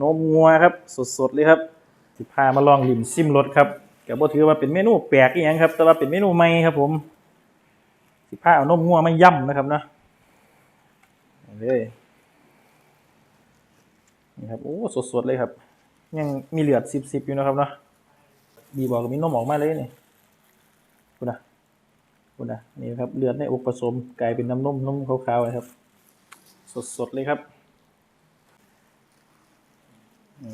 นมงัวครับ สดๆเลยครับสิพามาลองลิ้มซิมรสครับก็บ่ถือว่าเป็นเมนูแปลกอีหยังครับ แต่ว่าเป็นเมนูใหม่ครับ ผม สิพาเอานมงัวมาย่ำนะครับเนาะเอาเลยนี่ครับโอ้สดๆเลยครับ ยังมีเหลือดสิบๆอยู่นะครับเนาะดีบอกกับมีนมออกมาเลยนี่คุณนะคุณนะนี่ครับเลือดในอกผสมกลายเป็นน้ำนมนมขาวๆเลยครับ สดๆเลยครับ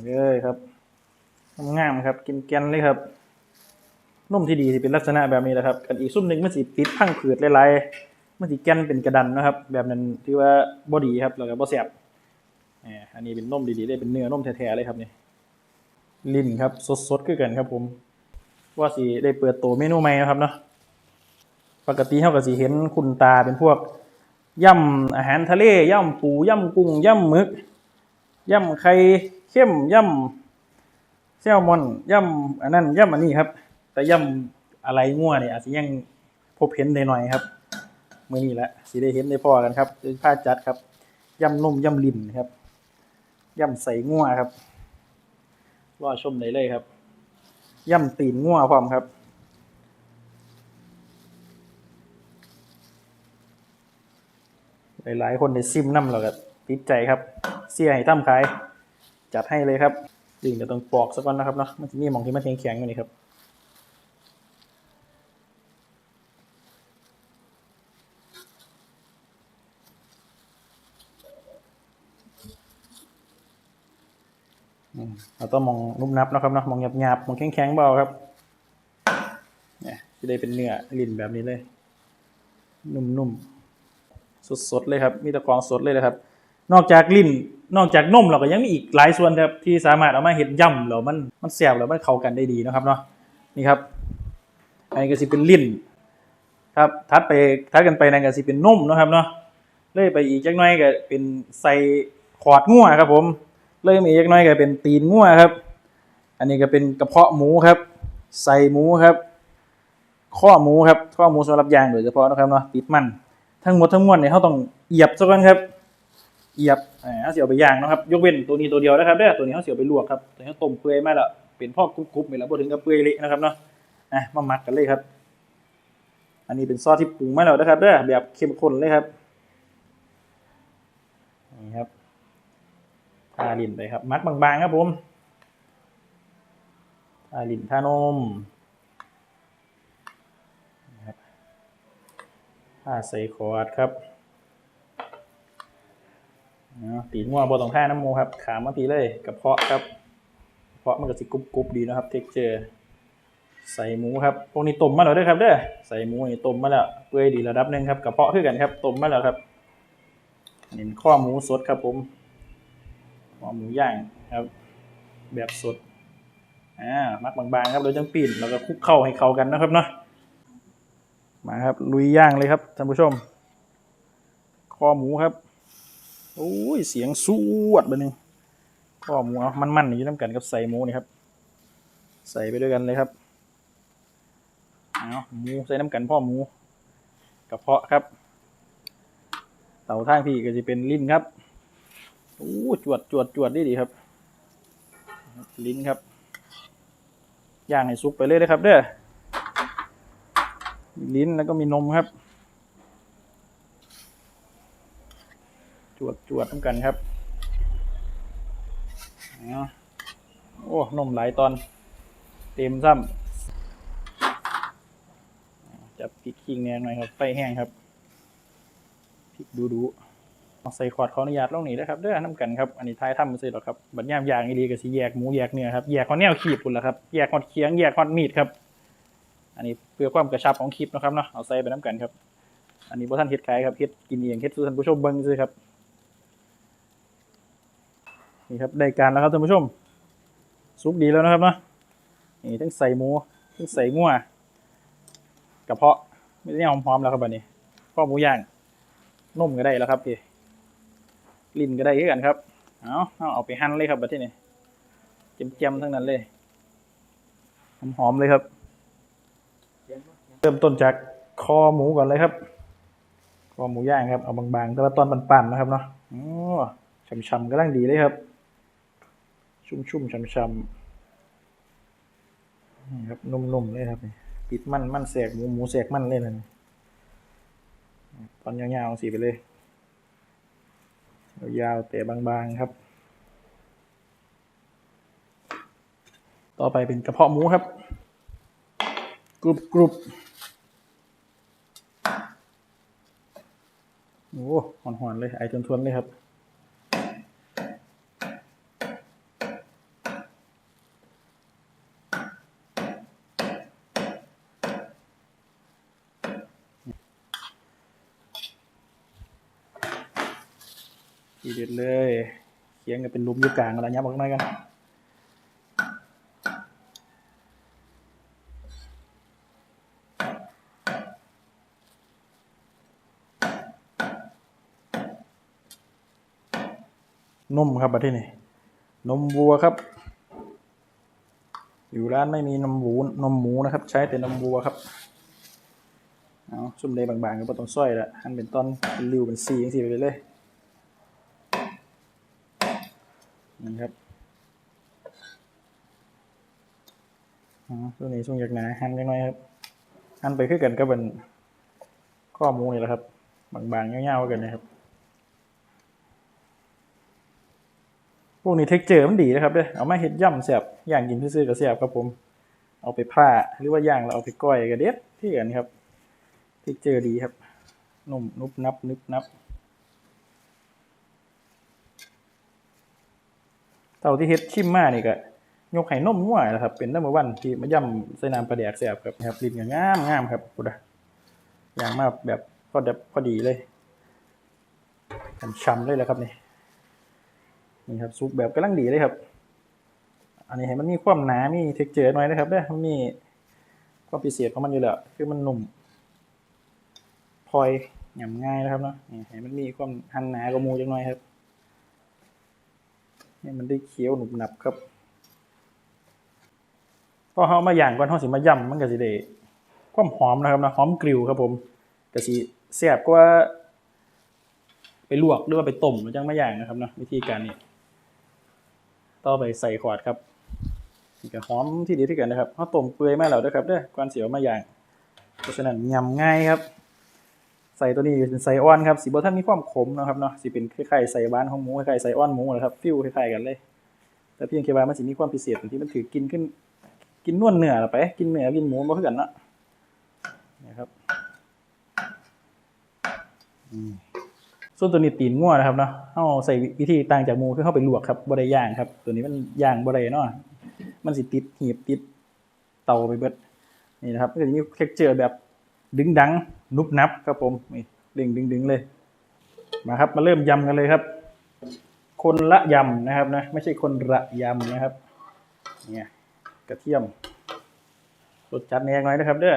เลยครับงามครับกินแกนเลยครับนุ่มที่ดีที่เป็นลักษณะแบบนี้แหละครับกันอีกซุ่มหนึ่งมันสิติดพังผืดหลายๆมันสิแกนเป็นกระดันนะครับ แบบนั้นที่ว่าบอดีครับแล้วก็บ่แสบอันนี้เป็นนุ่มดีๆได้เป็นเนื้อนุ่มแท้ๆเลยครับนี่ลิ้นครับสดๆคือกันครับผม ว่าสิได้เปิดตัวเมนูใหม่นะครับเนาะปกติเฮาก็สิเห็นคุณตาเป็นพวกย่ำอาหารทะเลย่ำปูย่ำกุ้งย่ำหมึกย่ำไข่ เข้มย่ำแซลมอนย่ำอันนั้นย่ำอันนี้ครับ แต่ย่ำอะไรงัวเนี่ยอาจจะยังพบเห็นได้หน่อยครับมื้อนี้แหละสิได้เห็นได้พอกันครับเป็นผ้าจัดครับย่ำนมย่ำลิ้นครับย่ำใส่งัวครับรอชมได้เลยครับย่ำตีนงัวพร้อมครับหลายๆคนในซิมน้ำเราก็ติดใจครับ เสียให้ตั้มขาย จัดให้เลยครับจริงเดี๋ยวต้องปอกสักก่อนนะครับเนาะมันจะมีมองที่มันแข็งๆอยู่นี่ครับเราต้องมองนุ่มนับนะครับเนาะมองหยาบๆมองแข็งๆเบาครับเนี่ยจะได้เป็นเนื้อลิ้นแบบนี้เลย นุ่มๆสดๆเลยครับ มีตะกรองสดเลยนะครับ นอกจากลิ้นนอกจากนมเราก็ยังมีอีกหลายส่วนครับที่สามารถเอามาเห็ดย่ำแล้วมันมันแซ่บแล้วมันเข้ากันได้ดีนะครับเนาะนี่ครับอันนี้ก็สิเป็นลิ้นครับทัดไปทัดกันไปนั่นก็สิเป็นนมนะครับเนาะเลยไปอีกจักหน่อยก็เป็นใส่ขอดงัวครับผมเริ่มอีกจักหน้อยก็เป็นตีนงัวครับ อันนี้ก็เป็นกระเพาะหมูครับ ใส่หมูครับข้อหมูครับข้อหมูสำหรับย่างโดยเฉพาะนะครับเนาะติดมันทั้งหมดทั้งมวลเนี่ยเขาต้องเหยียบซะก่อนครับ เหยียบอ่าเขาเสียเอาไปย่างนะครับ ยกเว้นตัวนี้ตัวเดียวนะครับเด้อตัวนี้เขาเสียเอาไปลวกครับตัวนี้เขาต้มเปื่อยมาแล้วเป็นพ่อกรุบๆไปแล้วพอถึงกับเปื่อยเละนะครับเนาะอะมาหมักกันเลยครับ อันนี้เป็นซอสที่ปรุงมาแล้วนะครับเด้อแบบเข้มข้นเลยครับนี่ครับทาลินไปครับ มัดบางๆครับผมทาลินทานมนะครับทาใส่ขวดครับ ตีนงัวบนตรงท่าน้ำมูครับ ขามมาพีเลยกระเพาะครับกระเพาะมันก็สิกรุบๆดีนะครับ เท็กเจอร์ใส่หมูครับพวกนี้ต้มมาแล้วด้วยครับเด้อใส่หมูนี่ต้มมาแล้วเปื่อยดีระดับหนึ่งครับกระเพาะคือกันครับต้มมาแล้วครับเน้นข้อหมูสดครับผมหัวหมูย่างครับ แบบสดอ่ามักบางๆครับโดยจังปีนแล้วก็คลุกเข้าให้เข้ากันนะครับเนาะมาครับลุยย่างเลยครับท่านผู้ชมคอหมูครับ โอ้ย เสียงสวดไปนึ่งคอหมูเอามันๆนี่อยู่น้ำกันกับใส่หมูนี่ครับ ใส่ไปด้วยกันเลยครับเอาหมูใส่น้ำกันพ่อหมูกระเพาะครับเต่าทางพี่ก็จะเป็นลิ้นครับโอ้จวดจวดจวดดีดีครับ ลิ้นครับย่างให้สุกไปเลยนะครับ เด้อมีลิ้นแล้วก็มีนมครับ วดจวดทั้งกันครับโอ้นมหลายตอน เต็มซ้ำจับพริกขิงแนงหน่อยครับไฟแห้งครับพริกดูดูใส่ขอดขออนุญาตลงนี้นะครับเด้อน้ำกันครับอันนี้ท้ายทำมาสิหรอครับบัดย่ามยางอีรีก็สิแยกหมูแยกเนื้อครับแยกข้อแนวขีบพุ่นละครับแยกข้อเคียงแยกข้อมีดครับ อันนี้เพื่อความกระชับของคลิปนะครับเนาะเอาใส่ไปน้ำกันครับ อันนี้พวกท่านเฮ็ดขายครับเฮ็ดกินเองเฮ็ดสู่ท่านผู้ชมเบิ่งซื่อครับ นี่ครับได้การแล้วครับท่านผู้ชมสุกดีแล้วนะครับเนาะนี่ทั้งใส่หมูทั้งใส่งัวกระเพาะไม่ได้หอมๆแล้วครับบัดนี้ข้อหมูย่างนุ่มก็ได้แล้วครับพี่ลิ้นก็ได้คือกันครับเอาเอาเอาไปหั่นเลยครับบัดที่นี่เจียมๆทั้งนั้นเลยหอมๆเลยครับ เริ่มต้นจากคอหมูก่อนเลยครับ คอหมูย่างครับเอาบางๆ แต่ว่าตอนปั่นๆนะครับเนาะอ๋อช่ำๆก็ร่างดีเลยครับ ชุ่มๆช่ำๆนี่ครับนุ่มๆเลยครับปิดมันมันแสกหมูหมูแสกมันเลยนะตอนยาวๆสีไปเลยยาวแต่บางๆครับ ต่อไปเป็นกระเพาะหมูครับ กรุบกรุบโอ้หอนหอนๆเลยไอทวนๆเลยครับ ทีเด็ดเลยเคียงกันเป็นลุมอยู่กลางอะไรเงี้ยบอกหน่อยกันนมครับประเทศนี้นมวัวครับ อยู่ร้านไม่มีนมหมูนมหมูนะครับ ใช้แต่นมวัวครับเอาซุ่มเดบางๆก็บ่ต้องซ้อยละหั่นเป็นตอนเป็นริ้วเป็นสีอย่างสีไปเลย นี่ครับอ๋อตัวนี้ช่วงจากหนาหั่นยังไงครับหั่นไปคือกันก็เป็นข้อมูนี่แหละครับ บางๆเงาวๆกันนะครับ พวกนี้เท็กเจอร์มันดีนะครับเด้อเอามาเฮ็ดย่ำแซ่บย่างกินซื่อๆก็แซ่บครับผม เอาไปผ่าหรือว่าย่างแล้วเอาไปก้อยก็เด็ดที่กันครับเท็กเจอร์ดีครับนุ่มนุบนับนึบนับ เท่าที่เฮ็ดชิมมานี่ก็ยกไข่นมงัวนะครับ เป็นน้ำมันวันที่มาย่ำใส่น้ำปลาแดกแซ่บครับนะครับลิ้นก็งามงามครับพุดะย่างมากแบบพอแบบพอดีเลยช่ำเลยแหละครับนี่นี่ครับซุปแบบกำลังดีเลยครับ อันนี้ให้มันมีความหนา มีเท็กเจอร์หน่อยนะครับเด้อมันมีความพิเศษของมันอยู่แล้ว คือมันนุ่มพลอยหยำง่ายนะครับเนาะนี่ให้มันมีความหันหนากว่าหมูจังหน่อยครับ นี่มันได้เคี้ยวหนุบหนับครับพอเขามาย่างก่อนเขาสิมาย่ำมันก็สิได้ความหอมนะครับนะหอมกริวครับผมก็สิแซ่บกว่าไปลวกหรือว่าไปต้มหรือจังไม่ย่างนะครับนะวิธีการนี้ต่อไปใส่ขวดครับนี่ก็หอมที่ดีที่กันนะครับเขาต้มเปื่อยมาแล้วด้ครับเด้อก่อนเสียวมาย่างเพราะฉะนั้นยำง่ายครับ ใส่ตัวนี้เป็นใส่อ้อนครับสีบอท่านมีความขมนะครับเนาะสีเป็นคล้ายๆใส่บ้านของหมูคล้ายๆใส่อ้อนหมูนะครับฟิวคล้ายๆกันเลย แต่เพียงแค่ว่ามันจะมีความพิเศษตรงที่มันถือกินขึ้น กินนวลเนื้อไป กินเนื้อกินหมูมาเพื่อกันเนาะนะครับส่วนตัวนี้ตีนงัวนะครับเนาะเฮาใส่วิธีต่างจากหมูคือเฮาไปลวกครับบ่ได้ย่างครับ ตัวนี้มันย่างบ่ได้เนาะมันสิติดหีบติดเตาไปเบิดนี่นะครับก็จะมีเท็กเจอร์แบบ ดึงดังนุบนับครับผมนี่เด้งดึงดึงเลย มาครับมาเริ่มยำกันเลยครับ คนละยำนะครับนะไม่ใช่คนละยำนะครับเนี่ยกระเทียมรสจัดแนงหน่อยนะครับ เด้อ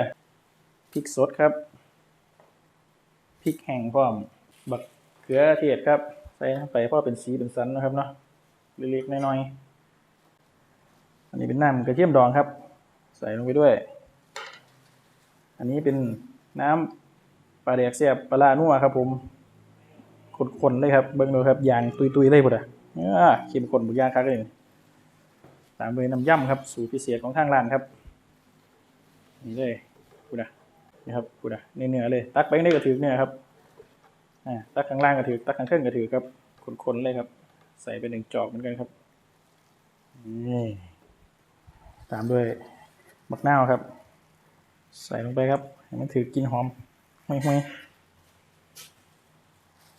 พริกสดครับพริกแห้งพร้อมบักเขือเทศครับ ใส่ลงไปเพราะเป็นสีเป็นสันนะครับเนาะเล็กๆน้อยๆอันนี้เป็นน้ำกระเทียมดองครับ ใส่ลงไปด้วย อันนี้เป็น น้ำปลาแดกเสียบปลาลานัวครับ ผมคนๆเลยครับเบิ้งดูครับยางตุยๆเลยหมดอะเข้มข้นบุกยางคักเลยตามด้วยน้ำย่ำครับ สูตรพิเศษของทางร้านครับ นี่เลยกูดะนี่ครับกูดะเนื้อเลย ตักไปได้ก็ถือเนื้อครับอ่าตักข้างล่างก็ถือตักข้างขึ้นก็ถือครับคนๆเลยครับ ใส่ไปหนึ่งจอกเหมือนกันครับนี่ตามด้วยมักนาวครับ ใส่ลงไปครับให้มันถือกินหอมห่วยๆ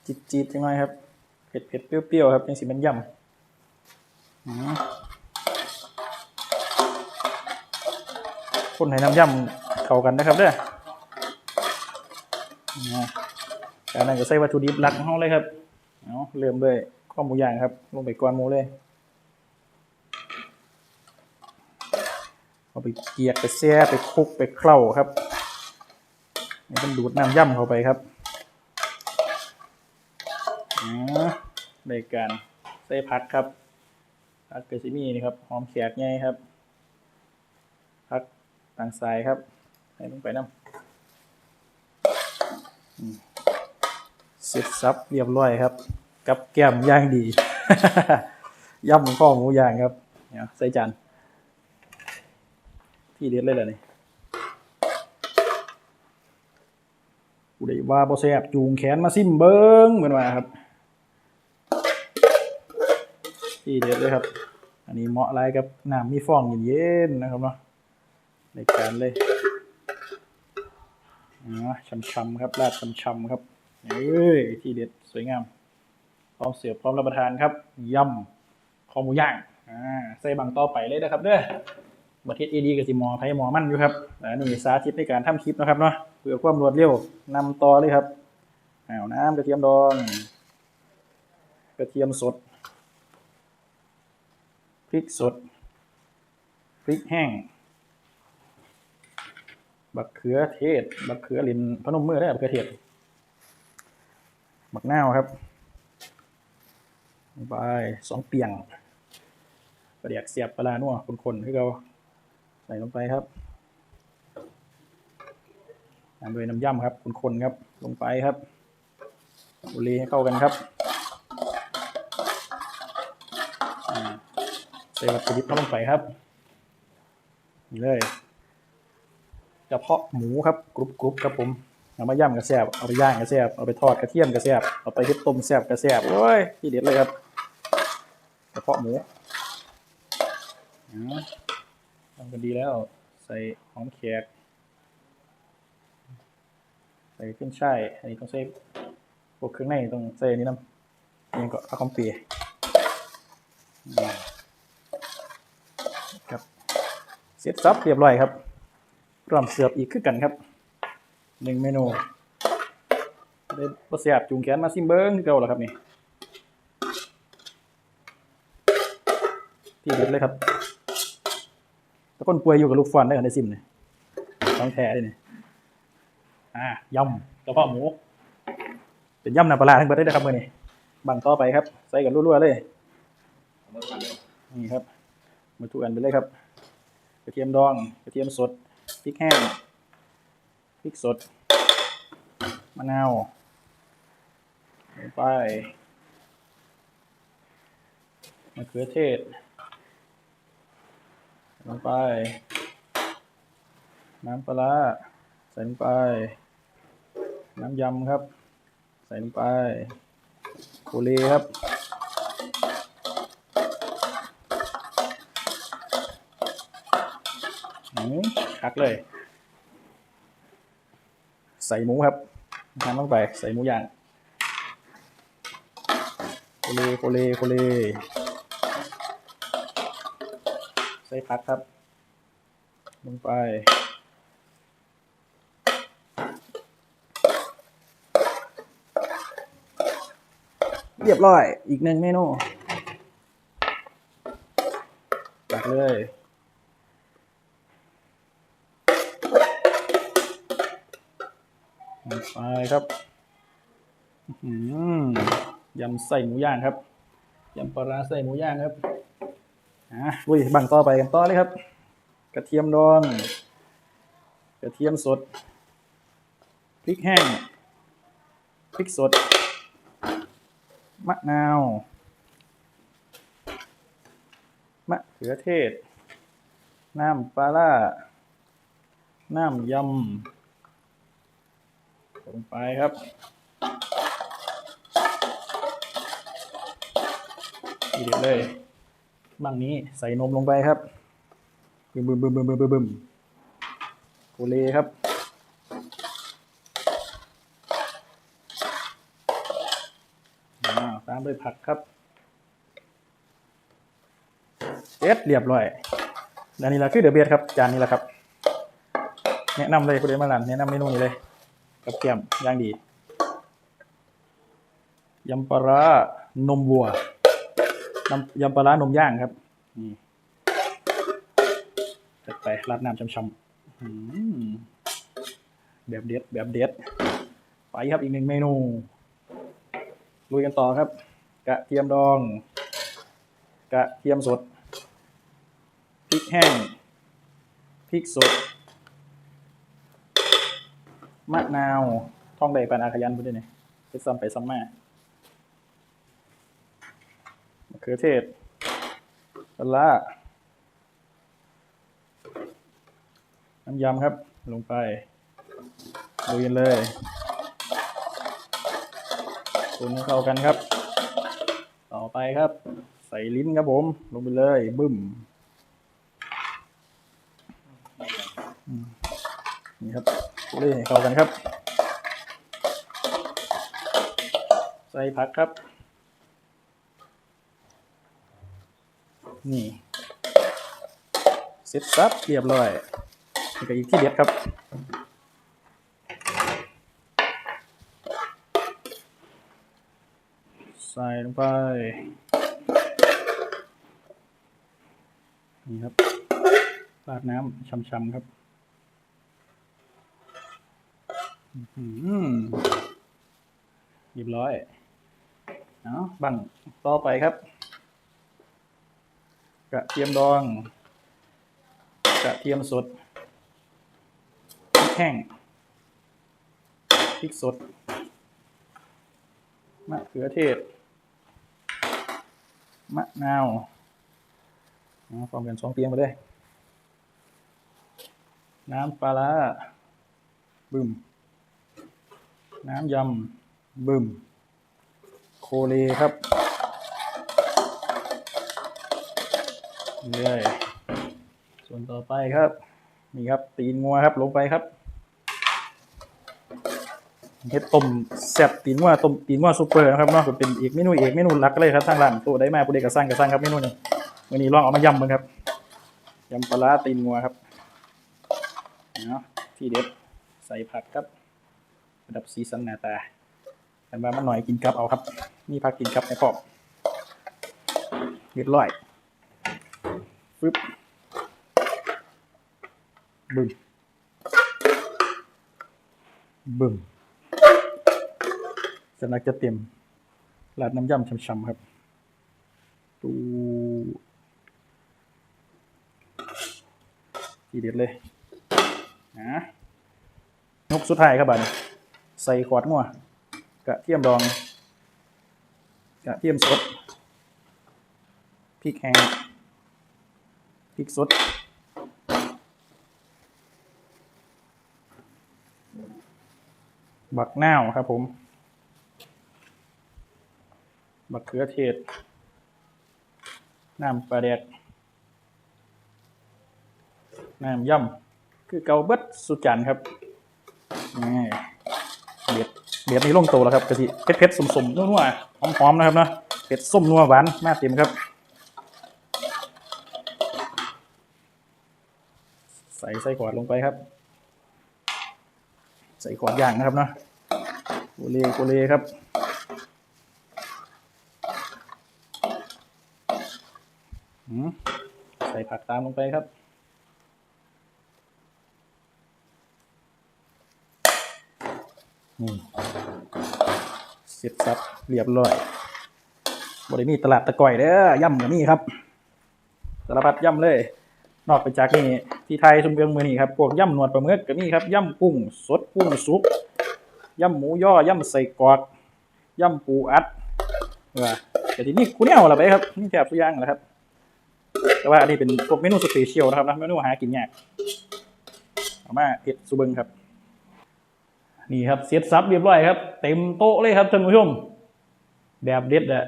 จิตๆจังหน่อยครับ เผ็ดเผ็ดๆเปรี้ยวๆครับยังสีมันย่ำอืมคนให้น้ำย่ำเข้ากันนะครับเด้ออ่าจากนั้นก็ใส่วัตถุดิบหลักของเราเลยครับ เอาเริ่มด้วยข้อหมูย่างครับ ลงไปก้อนหมูเลย เอาไปเกียกไปแซ่ไปคลุกไปเคล้าครับนี่เป็นดูดน้ำย่ำเข้าไปครับอในการใส่ผักครับผักเกซิมีนี่ครับหอมแขกไงครับผักต่างสายครับใส่ลงไปน้ำเสร็จสับเรียบร้อยครับ กับแก้มย่างดี ย่ำข้อหมูย่างครับเนี่ยใส่จาน ที่เด็ดเลยเหรอนี่กูได้ว่าบ่แซ่บจูงแขนมาซิมเบิงเหมือนว่าครับ ที่เด็ดเลยครับ อันนี้เหมาะไรกับน้ำมีฟองเย็นๆนะครับเนาะในการเลยอ๋อช่ำๆครับราดช่ำๆครับเอ้ยที่เด็ดสวยงามพร้อมเสิร์ฟพร้อมรับประทานครับยำคอหมูย่างอ่าใส่บังต่อไปเลยนะครับเด้อ บัตรเอดีกับสิมอไพ่หมอมั่นอยู่ครับอันนี้สาธิตในการทำคลิปนะครับเนาะเพื่อความรวดเร็วนำต่อเลยครับอ้าวน้ำกระเทียมดองกระเทียมสดพริกสดพริกแห้งบักเขือเทศบักเขือลินพนมมือได้บักเขือเทศบักนาวครับไปสองเปียงปลาเดียกเสียบปลาร้านัวคนๆให้เรา ใส่ลงไปครับตามด้วยน้ำย่ำครับคนๆครับ ลงไปครับบุรีให้เข้ากันครับใส่วัตถุดิบเข้าลงไปครับนี่เลยกระเพาะหมูครับกรุบกรุบครับผมเอามาย่ำกระแซบเอาไปย่างกระแซบเอาไปทอดกระเทียมกระแซบเอาไปเฮ็ดต้มแซบกระแซบโอ้ยที่เด็ดเลยครับกระเพาะหมูอ๋อ ทำกันดีแล้ว ใส่หอมแขก ใส่ขึ้นช่ายอันนี้ต้องใส่พวกเครื่องในต้องใส่อันนี้น้ำนี่ก็เอาคอมเปียครับเสร็จซับเรียบร้อยครับพร้อมเสิร์ฟอีกคือกันครับหนึ่งเมนูได้บะเสียบจูงแขนมาซิมเบิ้งเก่าแล้วครับนี่ที่เด็ดเลยครับ คนป่วยอยู่กับลูกฟันได้กันในซิมเนี่ยต้องแท้เลยเนี่ยอ่ายำกระเพาะหมู เป็นยำน้ำปลาทั้งหมดเลยนะครับมือนี้บังต่อไปครับ ใส่กันรัวๆเลย นี่ครับ มาทุกอันไปเลยครับ กระเทียมดอง กระเทียมสด พริกแห้ง พริกสด มะนาวลงไปมะเขือเทศ ลงไป น้ำปลาใส่ลงไป น้ำยำครับ ใส่ลงไปโคเลครับหืมคักเลย ใส่หมูครับทำลงไป ใส่หมูย่างโคเลโคเลโคเล ใส่ผักครับ ลงไป เรียบร้อย อีกหนึ่งเมนูตักเลยลงไปครับยำใส่หมูย่างครับยำปลาร้าใส่หมูย่างครับ อะอุ้ยบังต่อไปกันต่อเลยครับ กระเทียมดอง กระเทียมสด พริกแห้ง พริกสด มะนาว มะเขือเทศ น้ำปลาร้าน้ำยำ ลงไปครับทีเด็ดเลย บางนี้ใส่นมลงไปครับบึมบึมบึมบึมบึมบึมบึมโคเลครับ ตามด้วยผักครับเอ็ดเรียบร้อยอันนี้แหละคือเดือเบียครับ จานนี้แหละครับ แนะนำเลยคุณเดมาลันแนะนำเมนูนี้เลย กับแกมย่างดียำปลาร้านมวัว ยำปลาร้านมย่างครับ นี่จัดไปราดน้ำช้ำๆอื้อหือแบบเด็ดแบบเด็ด ไปครับอีกหนึ่งเมนู ลุยกันต่อครับ กระเทียมดอง กระเทียมสด พริกแห้ง พริกสด มะนาว ท่องใดปานอาขยันพูดได้เนี่ยไปซ้ำไปซ้ำมามะ เขือเทศปลาน้ำยำครับ ลงไปดูกันเลยคนเข้ากันครับ ต่อไปครับ ใส่ลิ้นครับผม ลงไปเลยบึ้มนี่ครับเล่เข้ากันครับ ใส่ผักครับ นี่เสร็จสับเรียบร้อยนี่ก็อีกที่เด็ดครับใส่ลงไป นี่ครับราดน้ำช่ำๆครับอือหือเรียบร้อยเอาะบังต่อไปครับ กระเทียมดอง กระเทียมสดพริกแห้งพริกสดมะเขือเทศ มะนาวเอาพร้อมกันสองเตียงไปเลยน้ำปลาร้าบึมน้ำยำบึมโคเลครับ เรื่อยส่วนต่อไปครับ นี่ครับ ตีนงัวครับ ลงไปครับเฮ็ดต้มแซ่บตีนงัวต้มตีนงัวซุปเปอร์นะครับเนาะเป็นอีกเมนูเอกเมนูหลักเลยครับทางร้านตัวได้มาผู้ใดก็สร้างก็สร้างครับเมนูนี้วันนี้ลองเอามายำมันครับยำปลาตีนงัวครับเนาะที่เด็ดใส่ผักครับระดับสีสันหน้าตาแต่ว่ามันหน่อยกินกับเอาครับมีผักกินกับในพร้อมเรียบร้อย ฟึบบึ้มบึ้มสนักจะเต็มราดน้ำยำช่ำๆครับ ตูทีเด็ดเลยนะนกสุดท้ายครับบันใส่ขวดงัวกระเทียมดอง กระเทียมสดพริกแห้ง พริกสดบักนาวครับผมบักเขือเทศ น้ำปลาแดก น้ำย่ำคือเกาเบิดสุจันครับนี่เบียดเบียดนี้ลงโตแล้วครับกะทิเผ็ดเผ็ดๆสมๆนัวๆหอมๆนะครับนะเผ็ดส้มนัวหวานมาเต็มครับ ใส่ใส่ขวดลงไปครับ ใส่ขวดย่างนะครับเนาะโกเลโกเลครับใส่ผักตามลงไปครับนี่เสร็จสับเรียบร้อยบริมีตลาดตะก่อยเด้อย่ำกับนี่ครับสารพัดย่ำเลย นอกไปจากนี่ ที่ไทยชุมเบียงมือนี่ครับพวกย่ำหนวดปลาหมึกกับนี่ครับย่ำกุ้งสดกุ้งสุกย่ำหมูย่อย่ำใส่กอกย่ำปูอัดว่าแต่ทีนี้คุณเนี่ยเอาอะไรไปครับนี่แค่ตัวอย่างแหละครับ แต่ว่าอันนี้เป็นพวกเมนูสเปเชียลนะครับนะเมนูหากินยากเอามาเผ็ดสุเบิงครับ นี่ครับเสียดซับเรียบร้อยครับ เต็มโต๊ะเลยครับท่านผู้ชมแบบเด็ดอะ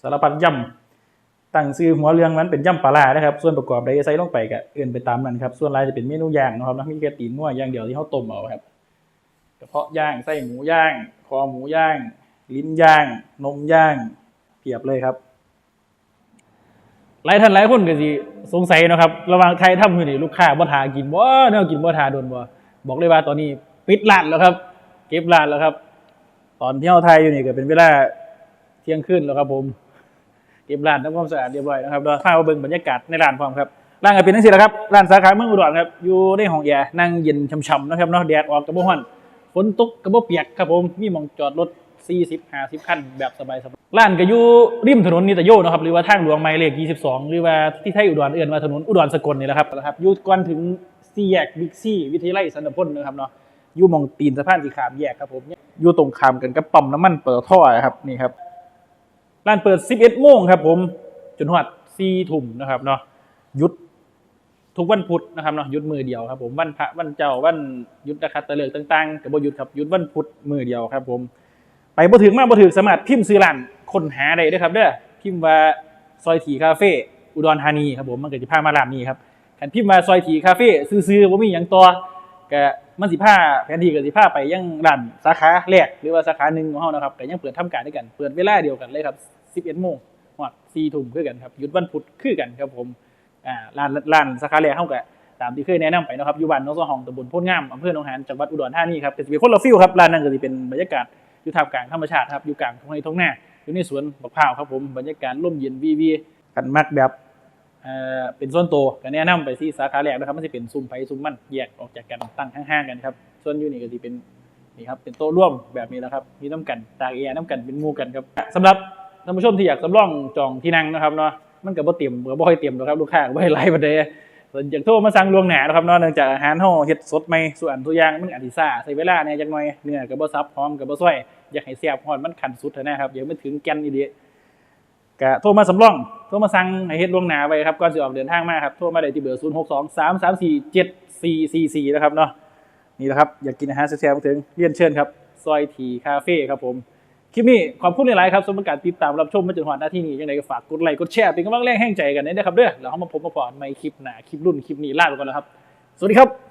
สารพัดยำ ตั้งซื้อหัวเรืองนั้นเป็นย่ำปลาร้านะครับ ส่วนประกอบใดใส่ลงไปก็เอื่นไปตามนั้นครับ ส่วนลายจะเป็นเมนูย่างนะครับนะมีแค่ตีนงัวอย่างเดียวที่เขาต้มเอาครับกระเพาะย่างไส้หมูย่าง คอหมูย่าง ลิ้นย่าง นมย่างเพียบเลยครับหลายท่านหลายคนก็สิสงสัยนะครับ ระหว่างไทยทำอยู่นี่ลูกค้าบ่ทากินบ่แนวกินบ่ทาโดนบ่บอกเลยว่าตอนนี้ปิดร้านแล้วครับ เก็บร้านแล้วครับ ตอนที่เฮาไทยอยู่นี่ก็เป็นเวลาเที่ยงคืนแล้วครับผม เก็บร้านทำความสะอาดเรียบร้อยนะครับเดี๋ยวพามเบิ่งบรรยากาศในร้านพร้อมครับร้านก็เป็นจังซี่แหละครับร้านสาขาเมืองอุดรครับอยู่ในห้องแอร์นั่งเย็นช่ำๆนะครับเนาะแดดออกก็บ่ร้อนฝนตกก็บ่เปียกครับผมมีมองจอดรถ40 50คันแบบสบายๆร้านก็อยู่ริมถนนนิตโยนะครับหรือว่าทางหลวงหมายเลข 22 หรือว่าที่ไทยอุดรเอื่นว่าถนนอุดรสกลนี่แหละครับนะครับอยู่ก่อนถึงสี่แยกบิ๊กซี่วิทยาลัยสันตพลนะครับเนาะอยู่มองตีนสะพานที่ขามแยกครับผมอยู่ตรงขามกันกับปั๊มน้ำมันเปิดท่อครับนี่ครับ ร้านเปิด 11โมงครับผมจนหอด4ทุ่มนะครับเนาะหยุดทุกวันพุธนะครับเนาะหยุดมือเดียวครับผมวันพระวันเจ้าวันหยุดนะครับตะเลิกต่างๆกับบ่หยุดครับหยุดวันพุธมือเดียวครับ ผม ไปบ่ถึงมาบ่ถึงสามารถพิมพ์ซื้อร้านคนหาได้ด้อครับเด้อพิมพ์ว่าซอยถีคาเฟ่อุดรธานีครับผมมันก็สิพามาร้านนี้ครับคันพิมพ์ว่าซอยถีคาเฟ่ซื่อๆบ่ามีหยังต่อก็ มันสิพาแผนที่ก็สิพาไปยังร้านสาขาแรกหรือว่าสาขาหนึ่งของเฮานะครับก็ยังเปิดทำการด้วยกัน เปิดเวลาเดียวกันเลยครับ 11โมงฮอด4ทุ่มคือกันครับหยุดวันพุธคือกันครับผมอ่าร้านร้านสาขาแรกเฮาก็ตามที่เคยแนะนำไปนะครับอยู่บ้านโนนสห้องตำบลโพนงามอำเภอหนองหานจังหวัดอุดรธานีครับก็สิเป็นคนละฟิลครับร้านนั้นก็สิเป็นบรรยากาศอยู่ท่ามกลางธรรมชาติครับอยู่กลางทุ่งไร่ทุ่งนาอยู่ในสวนบักพร้าวครับผมบรรยากาศร่มเย็นวีวีกันมักแบบ เอ่อเป็นส่วนโตวก็แนะนำไปที่สาขาแรกนะครับมันจะเป็นซุ้มไผ่ซุ้มมันแยกออกจากกันตั้งห่างๆกันครับส่วนยูนี่ก็จะเป็นนี่ครับเป็นโต๊ะร่วมแบบนี้แล้วครับมีน้ำกันตากแอร์น้ำกันเป็นมูกันครับสำหรับท่านผู้ชมที่อยากสำรองจองที่นั่งนะครับเนาะมันก็บ่เตรียมก็บ่ค่อยเตรียมหรอกครับลูกค้าก็บ่ให้ไล่ประเดส่วนอยากโทรมาสั่งล่วงหน้านะครับเนาะเนื่องจากอาหารเฮาเฮ็ดสดใหม่ส่วนตัวอย่างมันอาจสิซ่าใช้เวลาแหน่ยจักหน่อยเนื้อก็บ่ซับหอมก็บ่ซอยอยากให้แซ่บฮอดมันขันสุดนะครับเดี๋ยวมันถึงแก่นอีเดี ก็โทรมาสำรอง โทรมาสั่งให้เฮ็ดล่วงหน้าไว้ครับก่อนสิออกเดินทางมาครับ โทรมาได้ที่เบอร์0623347444นะครับเนาะ นี่แหละครับ อยากกินอาหารแซ่บๆถึงเรียนเชิญครับ ซอยทีคาเฟ่ครับผม คลิปนี้ขอบคุณหลายๆครับสำหรับการติดตามรับชมมาจนถึงหน้าที่นี้ยังไงก็ฝากกดไลค์กดแชร์เป็นกำลังแรงแห่งใจกันด้นะครับเด้อแล้วเฮามาพบมาพอกันใหม่คลิปหน้าคลิปรุ่นคลิปนี้ลาไปก่อนแล้วครับ สวัสดีครับ